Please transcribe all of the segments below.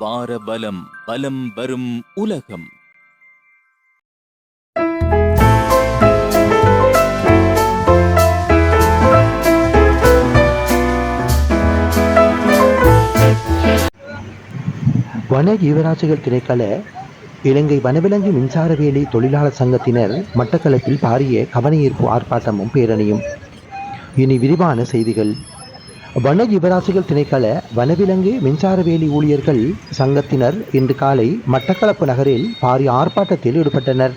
பாரபலம் பலம் பலம் வரும் உலகம். வன ஜீவராசிகள் திணைக்கள இலங்கை வனவிலங்கு மின்சாரவேலி தொழிலாளர் சங்கத்தினர் மட்டக்களப்பில் பாரிய கவனஈர்ப்பு ஆர்ப்பாட்டமும் பேரணியும். இனி விரிவான செய்திகள். வன ஜீவராசிகள் திணைக்கள வனவிலங்கு மின்சாரவேலி ஊழியர்கள் சங்கத்தினர் இன்று காலை மட்டக்களப்பு நகரில் பாரிய ஆர்ப்பாட்டத்தில் ஈடுபட்டனர்.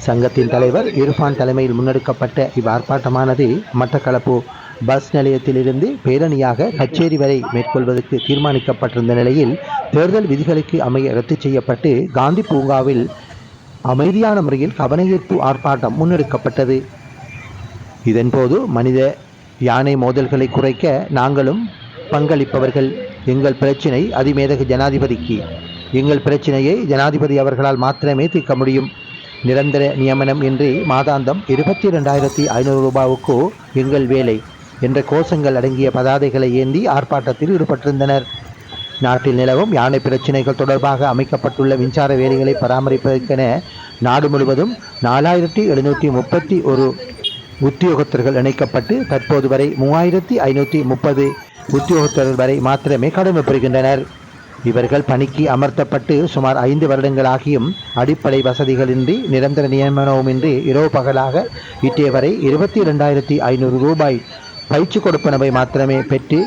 சங்கத்தின் தலைவர் இர்ஃபான் தலைமையில் முன்னெடுக்கப்பட்ட இவ் ஆர்ப்பாட்டமானது மட்டக்களப்பு பஸ் நிலையத்திலிருந்து பேரணியாக கச்சேரி வரை மேற்கொள்வதற்கு தீர்மானிக்கப்பட்டிருந்த நிலையில் தேர்தல் விதிகளுக்கு அமைய ரத்து செய்யப்பட்டு காந்தி பூங்காவில் அமைதியான முறையில் கவனஈர்ப்பு ஆர்ப்பாட்டம் முன்னெடுக்கப்பட்டது. இதன்போது மனித யானை மோதல்களை குறைக்க நாங்களும் பங்களிப்பவர்கள். எங்கள் பிரச்சினை அதிமேதக ஜனாதிபதிக்கு. எங்கள் பிரச்சினையை ஜனாதிபதி அவர்களால் மாத்திரமே தீர்க்க முடியும். நிரந்தர நியமனம் இன்றி மாதாந்தம் இருபத்தி ரெண்டாயிரத்தி ஐநூறு ரூபாவுக்கு எங்கள் வேலை என்ற கோஷங்கள் அடங்கிய பதாதைகளை ஏந்தி ஆர்ப்பாட்டத்தில் ஈடுபட்டிருந்தனர். நாட்டில் நிலவும் யானை பிரச்சினைகள் தொடர்பாக அமைக்கப்பட்டுள்ள மின்சார வேலிகளை பராமரிப்பதற்கென நாடு முழுவதும் நாலாயிரத்தி எழுநூற்றி முப்பத்தி ஒரு உத்தியோகத்தர்கள் இணைக்கப்பட்டு தற்போது வரை மூவாயிரத்தி ஐநூற்றி முப்பது உத்தியோகத்தர்கள் வரை மாத்திரமே கடமை பெறுகின்றனர் இவர்கள் பணிக்கு அமர்த்தப்பட்டு சுமார் ஐந்து வருடங்களாகியும் அடிப்படை வசதிகளின்றி நிரந்தர நியமனவுமின்றி இரவு பகலாக இட்டே வரை இருபத்தி இரண்டாயிரத்தி ஐநூறு ரூபாய் பயிற்சி கொடுப்பனவை மாத்திரமே பெற்று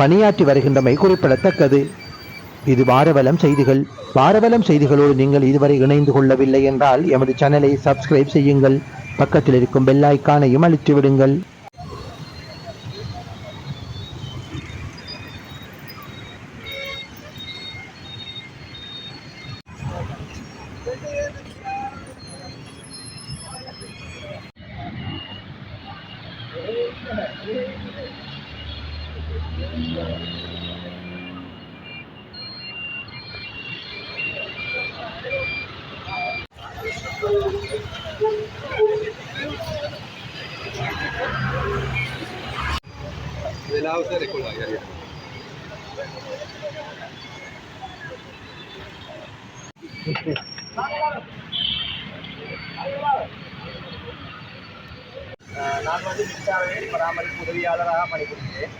பணியாற்றி வருகின்றமை குறிப்பிடத்தக்கது. இது வாரவலம் செய்திகள். வாரவலம் செய்திகளோடு நீங்கள் இதுவரை இணைந்து கொள்ளவில்லை என்றால் எமது சேனலை சப்ஸ்கிரைப் செய்யுங்கள். பக்கத்தில் இருக்கும் பெல் அழித்து விடுங்கள் lao sẽ để cô lại நான் வந்து மின்சார பராமரிப்பு உதவியாளராக பணிபுரிகிறேன்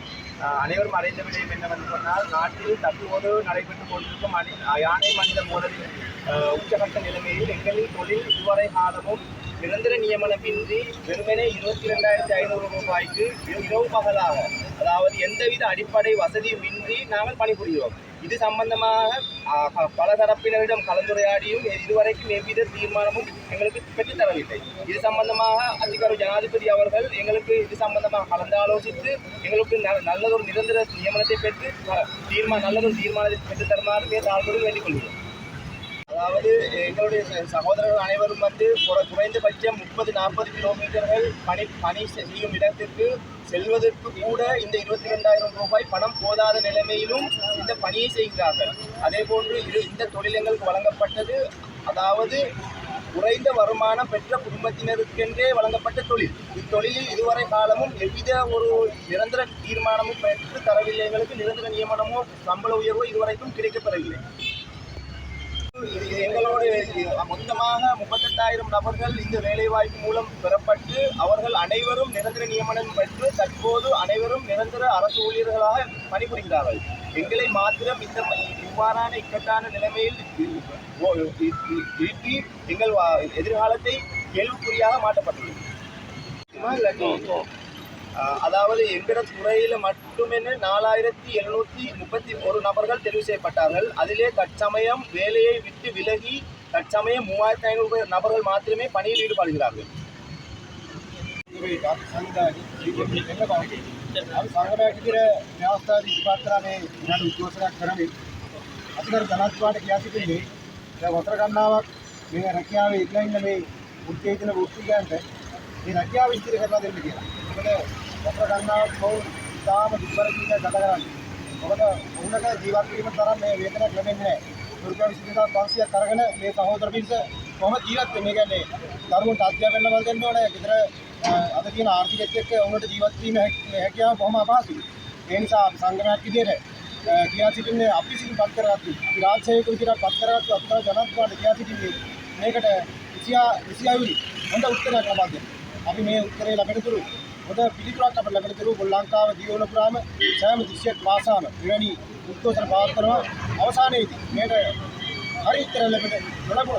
அனைவரும் அறிந்த விடயம் என்னவென்று சொன்னால் நாட்டில் தற்போது நடைபெற்றுக் கொண்டிருக்கும் யானை மனித மோதலின் உச்சகட்ட நிலைமையில் எங்களின் தொழில் இதுவரை காலமும் நிரந்தர நியமனமின்றி வெறுமனே இருபத்தி ரெண்டாயிரத்தி ஐநூறு ரூபாய்க்கு இரவு பகலாக அதாவது எந்தவித அடிப்படை வசதியும் இன்றி நாங்கள் பணிபுரிகிறோம். இது சம்பந்தமாக பல தரப்பினரிடம் கலந்துரையாடியும் இதுவரைக்கும் எவ்வித தீர்மானமும் எங்களுக்கு பெற்றுத்தரவில்லை. இது சம்பந்தமாக அதிகார ஜனாதிபதி அவர்கள் எங்களுக்கு இது சம்பந்தமாக கலந்தாலோசித்து எங்களுக்கு நல்லதொரு நிரந்தர நியமனத்தை பெற்று தீர்மான நல்லதொரு தீர்மானத்தை பெற்றுத்தருமாறு தருமாறு மிக வேண்டிக் கொள்கிறோம். அதாவது எங்களுடைய சகோதரர்கள் அனைவரும் வந்து குறைந்தபட்சம் முப்பது நாற்பது கிலோமீட்டர்கள் பணி பணி செய்யும் இடத்திற்கு செல்வதற்கு கூட இந்த இருபத்தி ரெண்டாயிரம் ரூபாய் பணம் போதாத நிலைமையிலும் இந்த பணியை செய்கிறார்கள். அதே போன்று இது இந்த தொழிலங்களுக்கு வழங்கப்பட்டது அதாவது குறைந்த வருமானம் பெற்ற குடும்பத்தினருக்கென்றே வழங்கப்பட்ட தொழில். இத்தொழிலில் இதுவரை காலமும் எவ்வித ஒரு நிரந்தர தீர்மானமும் பெற்று தரவில்லை எங்களுக்கு நிரந்தர நியமனமோ சம்பள உயர்வோ இதுவரைக்கும் கிடைக்கப்பெறவில்லை. மொத்தமாக முப்பத்தெட்டாயிரம் நபர்கள் இந்த வேலைவாய்ப்பு மூலம் பெறப்பட்டு அவர்கள் அனைவரும் நிரந்தர நியமனம் பெற்று தற்போது அனைவரும் நிரந்தர அரசு ஊழியர்களாக பணிபுரிகிறார்கள். எங்களை மாத்திரம் இந்த இவ்வாறான இக்கட்டான நிலைமையில் ஈட்டி எங்கள் வா- எதிர்காலத்தை கேள்விக்குறியாக மாற்றப்பட்டுள்ளது. அதாவது எங்கட துறையில் மட்டுமென நாலாயிரத்தி எழுநூற்றி முப்பத்தி ஒரு நபர்கள் தெரிவு செய்யப்பட்டார்கள். அதிலே தற்சமயம் வேலையை விட்டு விலகி தற்சமயம் மூவாயிரத்தி ஐநூறு நபர்கள் மாத்திரமே பணியில் ஈடுபடுகிறார்கள் සංගමයක් විදිහට ව්‍යවස්ථාවේ ඉදිරිපත් කරා මේ විනාඩි උද්ඝෝෂණයක් කරමින් අතිගරු ජනාධිපතිට කියා සිටින්නේ දැන් වතර ගණනාවක් මේ රැකියාවේ ඉඳලා ඉන්න මේ උත්තේජන වෘත්තිකයන්ට මේ රැකියාව ඉදිරි කරලා දෙන්න කියලා. මොකද වතර ගණනාවක් බොහෝ ඉතාම දුර්වල ජීවිතයක් ගත කරන්නේ. මොකද ඔවුන්ට ජීවත් වීම තරම් මේ වේතනයක් ලැබෙන්නේ නැහැ. රුපියල් 20500ක් අරගෙන මේ සහෝදර පිරිස කොහොමද ජීවත් වෙන්නේ? කියන්නේ දරුවන්ට අධ්‍යාපන ලබා දෙන්න ඕනේ. ගෙදර අ, අද තියෙන ආර්ථිකයත් එක්ක ඔවුන්ට ජීවත් වීම හැක- හැකියාව බොහොම අපහසුයි. ඒ නිසා අපි සංගමයක් විදිහට කියා සිටින්නේ අපි විසින් පත් කරගත්තු අපි රාජ්‍යයක විදිහට පත් කරගත්තු අපේ ජනාධිපතිතුමාට කියා සිටින්නේ මේකට 20 26 හොඳ උත්තරයක් ලබා දෙන්න. අපි මේ උත්තරේ ලැබෙනතුරු उधर पीलीपुरा का लॻल करो बुल्लांका दीवनपुरा में स्वयं दृश्य मासा में गिरणी उद्घोषण पात्र अवसाने मेघ हर तरह उड़प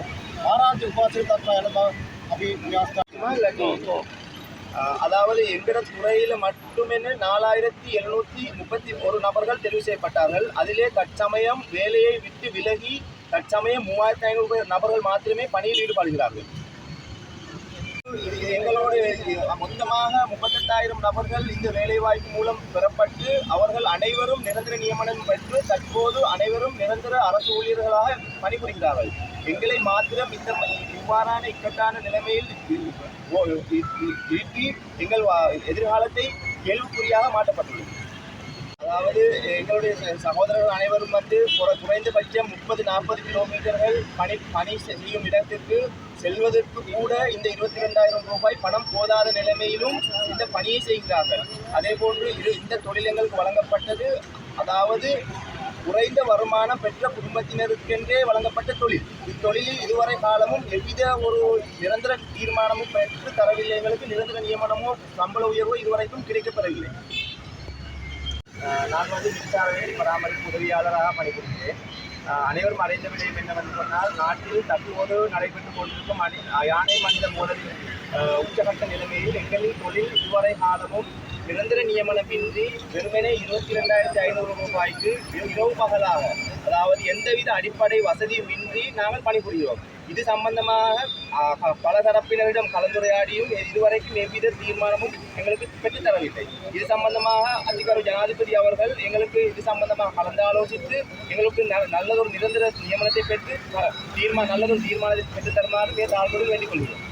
ஆராய்ச்சி உபாசிரியர் தற்பா எழுந்தால் அப்படி வியாசமா இல்லை அதாவது எங்கிற துறையில் மட்டுமே நாலாயிரத்தி எழுநூத்தி முப்பத்தி ஒரு நபர்கள் தெரிவு செய்யப்பட்டார்கள் அதிலே தற்சமயம் வேலையை விட்டு விலகி தற்சமயம் மூவாயிரத்தி ஐநூறு நபர்கள் மாத்திரமே பணியில் ஈடுபடுகிறார்கள் எங்களோட மொத்தமாக முப்பத்தெட்டாயிரம் நபர்கள் இந்த வேலைவாய்ப்பு மூலம் பெறப்பட்டு அவர்கள் அனைவரும் நிரந்தர நியமனம் பெற்று தற்போது அனைவரும் நிரந்தர அரசு ஊழியர்களாக பணிபுரிகிறார்கள் எங்களை மாத்திரம் இந்த இவ்வாறான இக்கட்டான நிலைமையில் எங்கள் வா- எதிர்காலத்தை கேள்விக்குறியாக மாற்றப்பட்டுள்ளது அதாவது எங்களுடைய சகோதரர்கள் அனைவரும் வந்து குறைந்தபட்சம் முப்பது நாற்பது கிலோமீட்டர்கள் பணி பணி செய்யும் இடத்திற்கு செல்வதற்கு கூட இந்த இருபத்தி ரெண்டாயிரம் ரூபாய் பணம் போதாத நிலைமையிலும் இந்த பணியை செய்கிறார்கள். அதே போன்று இரு இந்த தொழிலங்களுக்கு வழங்கப்பட்டது அதாவது குறைந்த வருமானம் பெற்ற குடும்பத்தினருக்கென்றே வழங்கப்பட்ட தொழில். இத்தொழிலில் இதுவரை காலமும் எவ்வித ஒரு நிரந்தர தீர்மானமும் பெற்று தரவில்லை எங்களுக்கு நிரந்தர நியமனமோ சம்பள உயர்வோ இதுவரைக்கும் கிடைக்கப்பெறவில்லை. நான் வந்து மின்சார வேலி பராமரிப்பு உதவியாளராக பணிபுரிகிறேன். அனைவரும் அறிந்த விடயம் என்னவென்று சொன்னால் நாட்டில் தற்போது நடைபெற்றுக் கொண்டிருக்கும் அணி யானை மனித மோதலின் உச்சகட்ட நிலைமையில் எங்களின் தொழில் இதுவரை காலமும் நிரந்தர நியமனமின்றி வெறுமனே இருபத்தி ரெண்டாயிரத்தி ஐநூறு ரூபாய்க்கு இரவு பகலாக அதாவது எந்தவித அடிப்படை வசதியும் இன்றி நாங்கள் பணிபுரிகிறோம். இது சம்பந்தமாக பல தரப்பினரிடம் கலந்துரையாடியும் இதுவரைக்கும் எவ்வித தீர்மானமும் எங்களுக்கு பெற்றுத்தரவில்லை. இது சம்பந்தமாக அதிகாரி ஜனாதிபதி அவர்கள் எங்களுக்கு இது சம்பந்தமாக கலந்து ஆலோசித்து எங்களுக்கு ந- நல்லதொரு நிரந்தர நியமனத்தை பெற்று அஹ், தீர்மானம் நல்லதொரு தீர்மானத்தை பெற்று தருமாறு பேர் ஆள்களுடன் வேண்டிக் கொள்கிறோம்.